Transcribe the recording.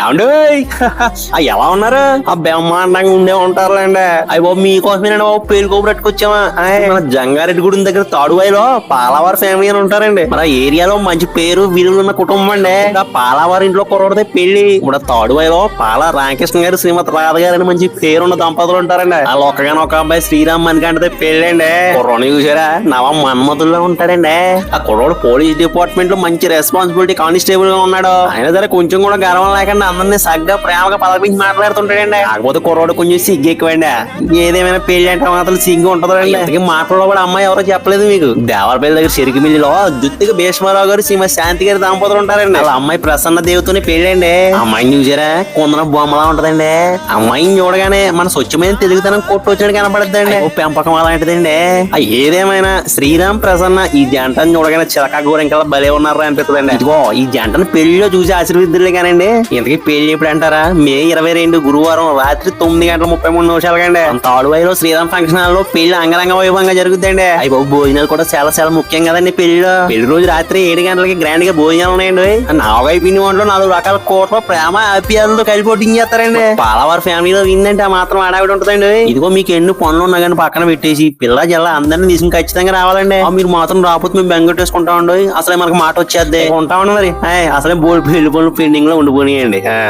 ఏమండి? ఎలా ఉన్నారు? ఆ బ్రహ్మాండంగా ఉండే ఉంటారులేండి. అయ్యి బాబు మీకోసమేనండి బాబు పేరు కోపు పట్టుకొచ్చామా? మన జంగారెడ్డి గుడి దగ్గర తాడువాయిలో పాలవారి ఫ్యామిలీ అని ఉంటారండి. మన ఏరియాలో మంచి పేరు విలువలు ఉన్న కుటుంబం అండి. ఆ పాలవారి ఇంట్లో కుర్రోడితే పెళ్ళి ఇప్పుడు తాడువాయిలో పాల రామకృష్ణ గారు శ్రీమతి రాధ గారు అని మంచి పేరున్న దంపతులు ఉంటారండి. వాళ్ళు ఒక్కగానే ఒక అబ్బాయి శ్రీరామ్ మనకంటే పెళ్ళి అండి కుర్రోని చూసారా? నవ మన్మతుల్లో ఉంటాడండి. ఆ కుర్రోడు పోలీస్ డిపార్ట్మెంట్లో మంచి రెస్పాన్సిబిలిటీ కానిస్టేబుల్గా ఉన్నాడు. ఆయన సరే కొంచెం కూడా గర్వం లేకుండా అందరినీ సగ్గా ప్రేమగా పలపించి మాట్లాడుతుంటాడండి. కాకపోతే కుర్రోడు కొంచెం సిగ్గు ఎక్కువండి. ఏదేమైనా పెళ్ళి అంటే మాత్రం సిగ్గు ఉంటుందండి. ఇంతకీ మాటలో కూడా అమ్మాయి ఎవరో చెప్పలేదు మీకు? దేవరపల్లి దగ్గర చెరుకుమిల్లిలో దుత్తిగా భీష్మారావు గారు శ్రీమ శాంతి గారి దంపతులు ఉంటారండి. వాళ్ళ అమ్మాయి ప్రసన్న దేవితోనే పెళ్ళండి. అమ్మాయిని చూసారా? కొందరు బొమ్మలా ఉంటదండి. అమ్మాయిని చూడగానే మన స్వచ్ఛమైన తెలుగుతనం కొట్టు వచ్చినట్టు కనపడద్దండి. పెంపకం అలాంటిదండి. ఏదేమైనా శ్రీరామ్ ప్రసన్న ఈ జంటను చూడగానే చిలకా గోరెంకల్లా భలే ఉన్నారా అనిపిస్తుందండి. ఇదిగో ఈ జంటను పెళ్ళిలో చూసి ఆశీర్వదిద్దులే కానండి. ఇంతకీ పెళ్ళి ఎప్పుడు అంటారా మే ఇరవై రెండు గురువారం రాత్రి తొమ్మిది గంటల ముప్పై మూడు నిమిషాలకండి అంత ఆడువాయిలో శ్రీరామ్ ఫంక్షన్ హాల్లో పెళ్ళి అంగరంగ వైభవంగా జరుగుతుందండి అయ్యి బాబు భోజనాలు కూడా చాలా చాలా ముఖ్యం కదండి పెళ్ళిలో పెళ్ళి రోజు రాత్రి ఏడు గంటలకి గ్రాండ్గా భోజనాలు ఉన్నాయండి. నాలుగై పిండి వంటలు నాలుగు రకాల కూరలు ప్రేమ ఆప్యాయలతో కలిపి పొట్టించేస్తారండి పాలవారి ఫ్యామిలీలో విందంటే ఆ మాత్రం ఆడావిడ ఉంటుందండి. ఇదిగో మీకు ఎన్ని పనులు ఉన్నా కానీ పక్కన పెట్టేసి పిల్ల జల్ల అందరిని తీసుకుని ఖచ్చితంగా రావాలండి. మీరు మాత్రం రాకపోతే మేము బెంగొట్టేసుకుంటామండి. అసలే మనకు మాట వచ్చేద్ది. ఉంటామండి మరి. అసలే బోల్ పెళ్ళి పనులు పెండింగ్లో ఉండిపోయినాయండి. ఆ.